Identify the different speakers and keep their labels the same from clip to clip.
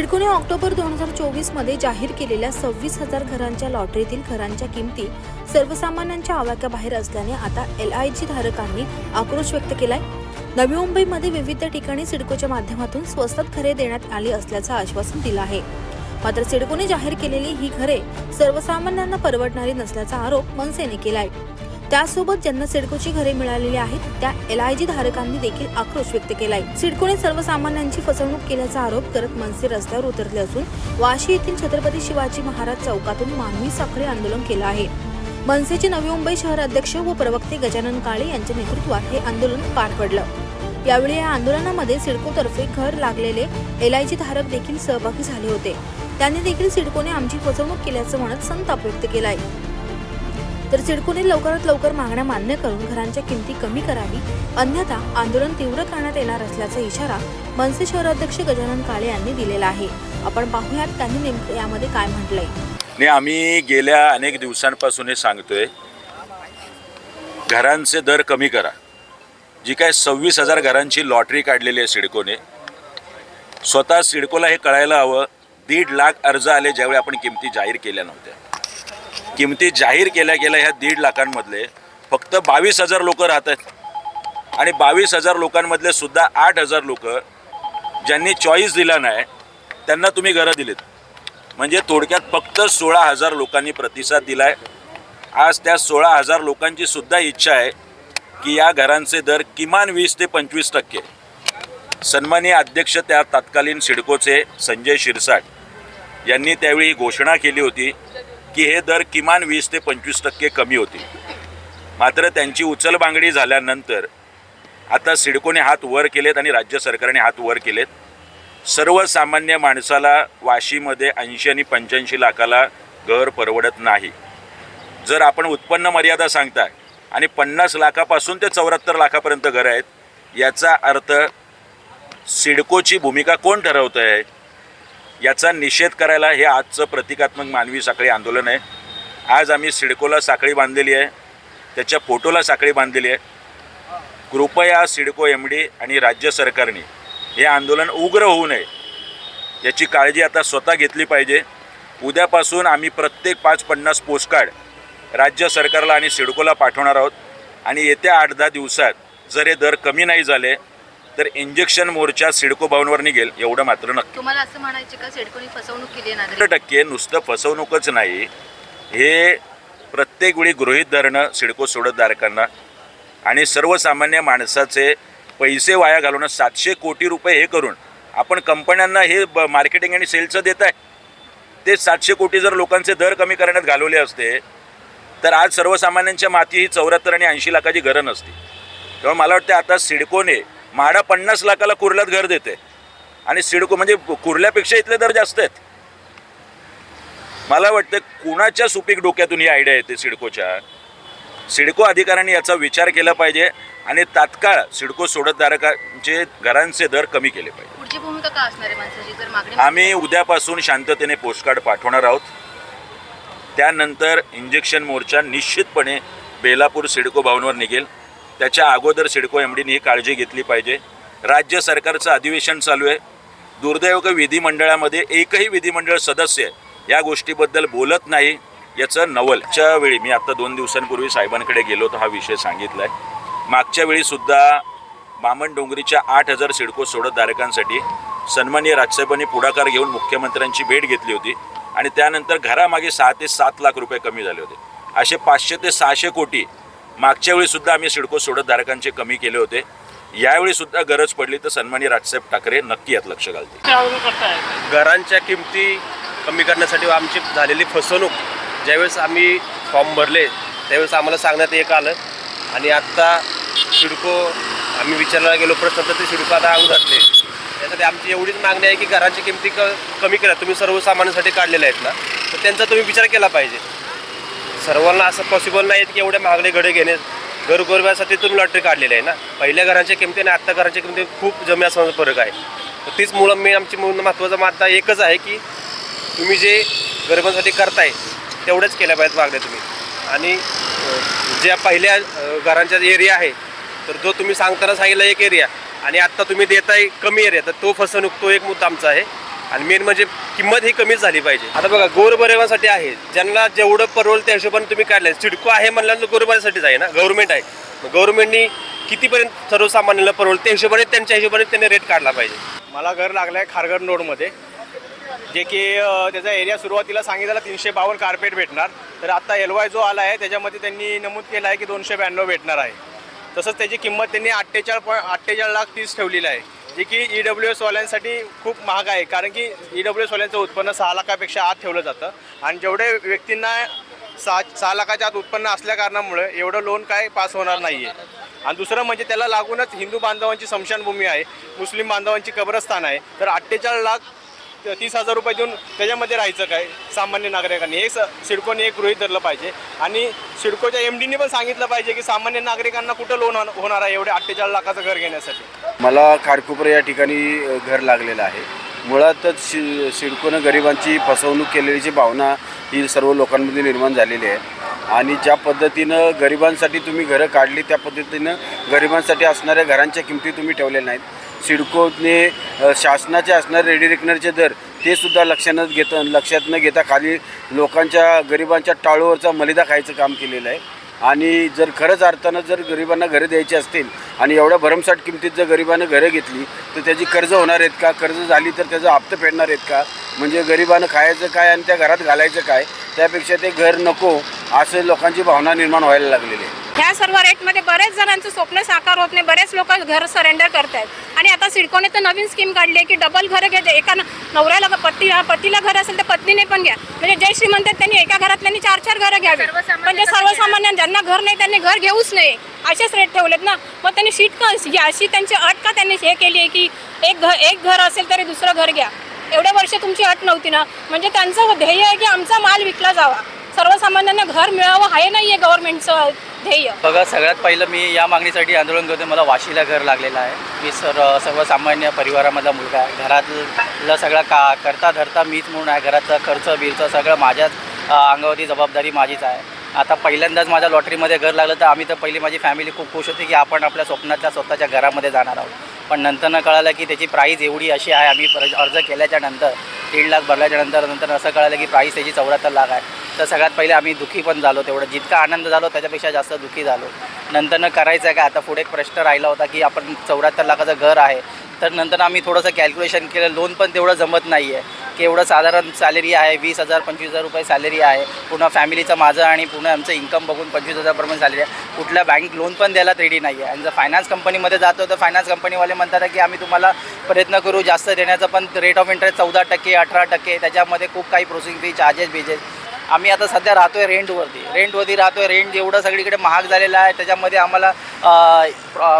Speaker 1: सिडकोने ऑक्टोबर दोन हजार चोवीसमध्ये जाहीर केलेल्या सव्वीस हजार घरांच्या लॉटरीतील घरांच्या किमती सर्वसामान्यांच्या आवाक्याबाहेर असल्याने आता एल आय जी धारकांनी आक्रोश व्यक्त केलाय. नवी मुंबईमध्ये विविध ठिकाणी सिडकोच्या माध्यमातून स्वस्तात घरे देण्यात आली असल्याचं आश्वासन दिलं आहे. मात्र सिडकोने जाहीर केलेली ही घरे सर्वसामान्यांना परवडणारी नसल्याचा आरोप मनसेने केलाय. त्यासोबत ज्यांना सिडकोची घरे मिळालेली आहेत त्या एल आय जी धारकांनी देखील आक्रोश व्यक्त केलाय. सिडकोने सर्वसामान्यांची फसवणूक केल्याचा आरोप करत मनसे रस्त्यावर उतरले असून वाशी येथील छत्रपती शिवाजी महाराज चौकातून मानवी साखळी आंदोलन केलं आहे. मनसेचे नवी मुंबई शहर अध्यक्ष व प्रवक्ते गजानन काळे यांच्या नेतृत्वात हे आंदोलन पार पडलं. यावेळी या आंदोलनामध्ये सिडकोतर्फे घर लागलेले एल आय जी धारक देखील सहभागी झाले होते. त्यांनी देखील सिडकोने आमची फसवणूक केल्याचं म्हणत संताप व्यक्त केलाय. तर सिडकोने लवकरात लवकर मागण्या मान्य करून घरांच्या किमती कमी करावी. अन्यथा आंदोलन तीव्र करण्यात येणार असल्याचा इशारा मनसे शहराध्यक्ष गजानन काळे यांनी दिलेला आहे. आपण पाहूयात त्यांनी नेमकं यामध्ये काय म्हटलंय.
Speaker 2: नाही आम्ही गेल्या अनेक दिवसांपासून हे सांगतोय घरांचे दर कमी करा. जी काय सव्वीस हजार घरांची लॉटरी काढलेली आहे सिडकोने स्वतः सिडकोला हे कळायला हवं. दीड लाख अर्ज आले ज्यावेळी आपण किमती जाहीर केल्या नव्हत्या. किमती जाहीर केल्या गेल्या ह्या दीड लाखांमधले. फक्त बावीस हजार लोक राहत आहेत. आणि बावीस हजार लोकांमधले सुद्धा आठ हजार लोक ज्यांनी चॉईस दिला नाही त्यांना तुम्ही घरं दिलीत. म्हणजे थोडक्यात फक्त सोळा हजार लोकांनी प्रतिसाद दिला आहे आज त्या सोळा हजार लोकांची सुद्धा इच्छा आहे की या घरांचे दर किमान वीस ते पंचवीस टक्के. सन्मानीय अध्यक्ष त्या तत्कालीन सिडकोचे संजय शिरसाट यांनी त्यावेळी घोषणा केली होती की हे दर किमान वीस ते पंचवीस टक्के कमी होतील. मात्र त्यांची उचलबांगडी झाल्यानंतर आता सिडकोने हात वर केलेत आणि राज्य सरकारने हात वर केलेत. सर्वसामान्य माणसाला वाशीमध्ये ऐंशी आणि पंच्याऐंशी लाखाला घर परवडत नाही. जर आपण उत्पन्न मर्यादा सांगताय आणि पन्नास लाखापासून ते चौऱ्याहत्तर लाखापर्यंत घरं आहेत याचा अर्थ सिडकोची भूमिका कोण ठरवतं आहे याचा निषेध करायला हे आजचं प्रतिकात्मक मानवी साखळी आंदोलन आहे. आज आम्ही सिडकोला साखळी बांधलेली आहे. त्याच्या फोटोला साखळी बांधलेली आहे. कृपया सिडको एम डी आणि राज्य सरकारने हे आंदोलन उग्र होऊ नये. याची काळजी आता स्वतः घेतली पाहिजे. उद्यापासून आम्ही प्रत्येक पाच पन्नास पोस्टकार्ड राज्य सरकारला आणि सिडकोला पाठवणार आहोत. आणि येत्या आठ दहा दिवसात जर हे दर कमी नाही झाले तर इंजेक्शन मोर्चा सिडको भवनवर निघेल एवढं मात्र नक्की.
Speaker 3: तुम्हाला असं म्हणायचे का सिडकोनी फसवणूक केली नागरिक?
Speaker 2: शंभर टक्के नुसतं फसवणूकच नाही. हे प्रत्येक वेळी गृहीत धरणं सिडको सोडतधारकांना आणि सर्वसामान्य माणसाचे पैसे वाया घालवणं सातशे कोटी रुपये हे करून आपण कंपन्यांना हे ब मार्केटिंग आणि सेलचं देत आहे ते सातशे कोटी जर लोकांचे दर कमी करण्यात घालवले असते तर आज सर्वसामान्यांच्या माती ही चौऱ्याहत्तर आणि ऐंशी लाखाची घरं नसती. तेव्हा मला वाटतं आता सिडकोने म्हाडा पन्नास लाखाला कुर्ल्यात घर देते. आणि सिडको म्हणजे कुर्ल्यापेक्षा इथले दर जास्त आहेत. मला वाटतं कुणाच्या सुपीक डोक्यातून ही आयडिया येते सिडकोच्या? सिडको अधिकाऱ्यांनी याचा विचार केला पाहिजे आणि तात्काळ सिडको सोडतधारकांचे घरांचे दर कमी केले पाहिजे.
Speaker 3: पुढची भूमिका का असणार आहे माणसाची? जर मागणी
Speaker 2: आम्ही उद्यापासून शांततेने पोस्टकार्ड पाठवणार आहोत. त्यानंतर इंजेक्शन मोर्चा निश्चितपणे बेलापूर सिडको भवनवर निघेल. त्याच्या अगोदर सिडको एम डीने ही काळजी घेतली पाहिजे. राज्य सरकारचं अधिवेशन चालू आहे. दुर्दैव विधिमंडळामध्ये एकही विधिमंडळ सदस्य या गोष्टीबद्दल बोलत नाही याचं नवलच्या वेळी मी आता दोन दिवसांपूर्वी साहेबांकडे गेलो होतो हा विषय सांगितला आहे मागच्या वेळीसुद्धा बामण डोंगरीच्या आठ हजार सिडको सोडतधारकांसाठी सन्मानीय राजसाहेबांनी पुढाकार घेऊन मुख्यमंत्र्यांची भेट घेतली होती आणि त्यानंतर घरामागे सहा ते सात लाख रुपये कमी झाले होते. असे पाचशे ते सहाशे कोटी मागच्या वेळीसुद्धा आम्ही सिडको सोडतधारकांचे कमी केले होते. यावेळी सुद्धा गरज पडली तर सन्मानी राजसाहेब ठाकरे नक्की यात लक्ष घालतील.
Speaker 4: घरांच्या किमती कमी करण्यासाठी आमची झालेली फसवणूक ज्यावेळेस आम्ही फॉर्म भरले त्यावेळेस आम्हाला सांगण्यात एक आलं. आणि आत्ता सिडको आम्ही विचारायला गेलो प्रश्न तर ते सिडको आता आऊ घातले त्यासाठी आमची एवढीच मागणी आहे की घरांची किमती क कमी करा. तुम्ही सर्वसामान्यांसाठी काढलेल्या आहेत ना तर त्यांचा तुम्ही विचार केला पाहिजे. सर्वांना असं पॉसिबल नाही की एवढे महागडे घडे घेणे. गरगोरब्यासाठी तुम्ही लॉटरी काढलेली आहे ना. पहिल्या घरांच्या किमती आणि आत्ता घरांच्या किमती खूप जमी असण्याचा फरक आहे. तर तीच मुलं मी आमची मुलं महत्त्वाचा माता एकच आहे की तुम्ही जे गरिबांसाठी करताय तेवढंच केल्या पाहिजेत मागण्या तुम्ही. आणि ज्या पहिल्या घरांच्या एरिया आहे तर जो तुम्ही सांगताना सांगितला एक एरिया आणि आत्ता तुम्ही देताय कमी एरिया तर तो फसवणूक तो एक मुद्दा आमचा आहे. आणि मेन म्हणजे किंमत ही कमीच झाली पाहिजे. आता बघा गोरबरेवांसाठी आहे. ज्यांना जेवढं परवल त्या हिशोबाने तुम्ही काढलं सिडको आहे म्हणल्यानंतर गोरबऱ्यासाठीच आहे ना? गव्हर्नमेंट आहे. मग गव्हर्नमेंटनी कितीपर्यंत सर्वसामान्याला परवल त्या हिशोबाने त्यांच्या हिशोबाने त्यांनी रेट काढला पाहिजे.
Speaker 5: मला घर लागलं आहे खारघर रोडमध्ये जे की त्याचा एरिया सुरुवातीला सांगितलं तीनशे बावन्न कार्पेट भेटणार. तर आत्ता एल वाय जो आला आहे त्याच्यामध्ये त्यांनी नमूद केलं आहे की दोनशे ब्याण्णव भेटणार आहे. तसंच त्याची किंमत त्यांनी अठ्ठेचाळीस पॉईंट अठ्ठेचाळीस लाख तीस ठेवलेली आहे. जे की ई डब्ल्यू एसवाल्यांसाठी खूप महाग आहे कारण की ई डब्ल्यू एसवाल्यांचं उत्पन्न सहा लाखापेक्षा आत ठेवलं जातं. आणि जेवढे व्यक्तींना सहा सहा लाखाच्या आत उत्पन्न असल्या कारणामुळे एवढं लोन काय पास होणार नाही आहे आणि दुसरं म्हणजे त्याला लागूनच हिंदू बांधवांची स्मशानभूमी आहे मुस्लिम बांधवांची कब्रस्तान आहे. तर अठ्ठेचाळीस लाख तीस हजार रुपये देऊन त्याच्यामध्ये राहायचं काय? सामान्य नागरिकांनी. हे स सिडकोने एक गृहित धरलं पाहिजे. आणि सिडकोच्या एम डीने पण सांगितलं पाहिजे की सामान्य नागरिकांना कुठं लोन होणार आहे एवढे अठ्ठेचाळीस लाखाचं घर घेण्यासाठी?
Speaker 6: मला खारकोपर या ठिकाणी घर लागलेलं आहे. मुळातच शि सिडकोनं गरिबांची फसवणूक केलेलीची भावना ही सर्व लोकांमध्ये निर्माण झालेली आहे. आणि ज्या पद्धतीनं गरिबांसाठी तुम्ही घरं काढली त्या पद्धतीनं गरिबांसाठी असणाऱ्या घरांच्या किमती तुम्ही ठेवलेल्या नाहीत. सिडकोने शासनाचे असणारे रेडी रेकनरचे दर ते सुद्धा लक्षात घेत लक्षात न घेता खाली लोकांच्या गरिबांच्या टाळूवरचा मलिदा खायचं काम केलेलं आहे. आणि जर खरंच अर्थानं जर गरिबांना घरं द्यायची असतील आणि एवढ्या भरमसाठ किमतीत जर गरिबानं घरं घेतली तर त्याची कर्ज होणार आहेत का? कर्ज झाली तर त्याचं हप्तं फेडणार आहेत का? म्हणजे गरिबानं खायचं काय आणि त्या घरात घालायचं काय? त्यापेक्षा ते घर नको. असं लोकांची भावना निर्माण व्हायला लागलेली आहे.
Speaker 7: ह्या सर्व रेटमध्ये बरेच जणांचं स्वप्न साकार होत नाही. बरेच लोक घर सरेंडर करतायत. आणि आता सिडकोने तर नवीन स्कीम काढली आहे की डबल घरं घेते एका न- नवऱ्याला पतीला पतीला घर असेल तर पत्नीने पण घ्या. म्हणजे जे श्रीमंत आहेत त्यांनी एका घरातल्यांनी चार चार घरं घ्यावी. पण जे सर्वसामान्य ज्यांना घर नाही त्यांनी घर घेऊच नाही असेच रेट ठेवलेत ना. मग त्यांनी शीट का अशी त्यांची अट का त्यांनी हे केली आहे की एक घर एक घर असेल तरी दुसरं घर घ्या. एवढ्या वर्ष तुमची अट नव्हती ना. म्हणजे त्यांचं ध्येय आहे की आमचा माल विकला जावा. सर्वसामान्यांना घर मिळावं हे नाही आहे गव्हर्नमेंटचं ध्येय.
Speaker 8: बघा सगळ्यात पहिलं मी या मागणीसाठी आंदोलन करतो मला वाशीला घर लागलेलं आहे. मी सर सर्वसामान्य परिवारामधला मुलगा आहे. घरातलं सगळं का करता धरता मीच म्हणून आहे. घरातलं खर्च बिरचं सगळं माझ्याच अंगावरती जबाबदारी माझीच आहे. आता पहिल्यांदाच माझ्या लॉटरीमध्ये घर लागलं तर आम्ही तर पहिली माझी फॅमिली खूप खुश होती की आपण आपल्या स्वप्नातल्या स्वतःच्या घरामध्ये जाणार आहोत. पण नंतर कळालं की त्याची प्राईज एवढी अशी आहे. आम्ही अर्ज केल्याच्यानंतर दीड लाख भरल्याच्या नंतर नंतर असं कळालं की प्राईस त्याची चौऱ्याहत्तर लाख आहे. तर सगळ्यात पहिले आम्ही दुःखी पण झालो तेवढं. जितका आनंद झालो त्याच्यापेक्षा जास्त दुःखी झालो. नंतरनं करायचं आहे का आता पुढे एक प्रश्न राहिला होता की आपण चौऱ्याहत्तर लाखाचं घर आहे. तर नंतर आम्ही थोडंसं कॅल्क्युलेशन केलं. लोन पण तेवढं जमत नाही आहे की एवढं साधारण सॅलरी आहे वीस हजार पंचवीस हजार रुपये सॅलरी आहे. पुन्हा फॅमिलीचं माझं आणि पुन्हा आमचं इन्कम बघून पंचवीस हजारपर्यंत सॅलरी आहे. कुठल्या बँक लोन पण द्यायला रेडी नाही आहे आणि जर फायनान्स कंपनीमध्ये जातो तर फायनान्स कंपनीवाले म्हणतात की आम्ही तुम्हाला प्रयत्न करू जास्त देण्याचा पण रेट ऑफ इंटरेस्ट चौदा टक्के अठरा टक्के त्याच्यामध्ये खूप काही प्रोसेसिंग फी चार्जेस बिजेस आम्ही आता सध्या राहतोय रेंटवरती. रेंटवरती राहतोय. रेंट एवढं सगळीकडे महाग झालेलं आहे. त्याच्यामध्ये आम्हाला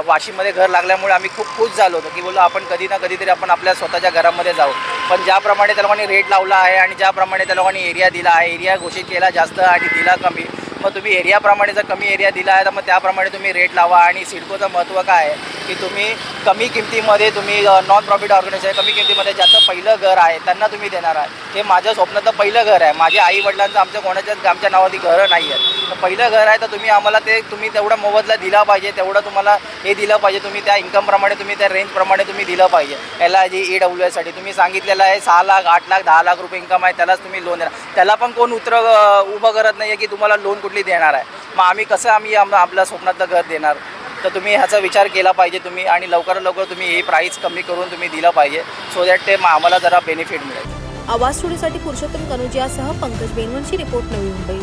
Speaker 8: वाशिममध्ये घर लागल्यामुळे आम्ही खूप खुश झालो होतो की बोललो आपण कधी ना कधीतरी आपण आपल्या स्वतःच्या घरामध्ये जाऊ. पण ज्याप्रमाणे त्या लोकांनी रेट लावला आहे आणि ज्याप्रमाणे त्या लोकांनी एरिया दिला आहे एरिया घोषित केला जास्त आणि दिला कमी मग तुम्ही एरियाप्रमाणे जर कमी एरिया दिला आहे तर मग त्याप्रमाणे तुम्ही रेट लावा. आणि सिडकोचं महत्त्व काय आहे? की तुम्ही कमी किमतीमध्ये तुम्ही नॉन प्रॉफिट ऑर्गनायझेशन कमी किमतीमध्ये ज्याचं पहिलं घर आहे त्यांना तुम्ही देणार आहे. हे माझ्या स्वप्नाचं पहिलं घर आहे. माझ्या आई वडिलांचं आमच्या कोणाच्याच आमच्या नावावरती घरं नाही आहेत तर पहिलं घर आहे तर तुम्ही आम्हाला ते तुम्ही तेवढा मोबदला दिला पाहिजे तेवढं तुम्हाला हे दिलं पाहिजे. तुम्ही त्या इन्कमप्रमाणे तुम्ही त्या रेंजप्रमाणे तुम्ही दिलं पाहिजे. L I G E W एससाठी तुम्ही सांगितलेलं आहे सहा लाख आठ लाख दहा लाख रुपये इन्कम आहे त्यालाच तुम्ही लोन देणार. त्याला पण कोण उतर उभं करत नाही आहे की तुम्हाला लोन कुठली देणार आहे? मग आम्ही कसं आम्ही आम आपल्या स्वप्नातलं घर देणार? तर तुम्ही ह्याचा विचार केला पाहिजे तुम्ही आणि लवकरात लवकर तुम्ही ही प्राईस कमी करून तुम्ही दिलं पाहिजे. सो दॅट ते आम्हाला जरा बेनिफिट मिळेल.
Speaker 1: आवाज स्टुडिओसाठी पुरुषोत्तम कनुजियासह पंकज बेनवंशी रिपोर्ट नवी मुंबई.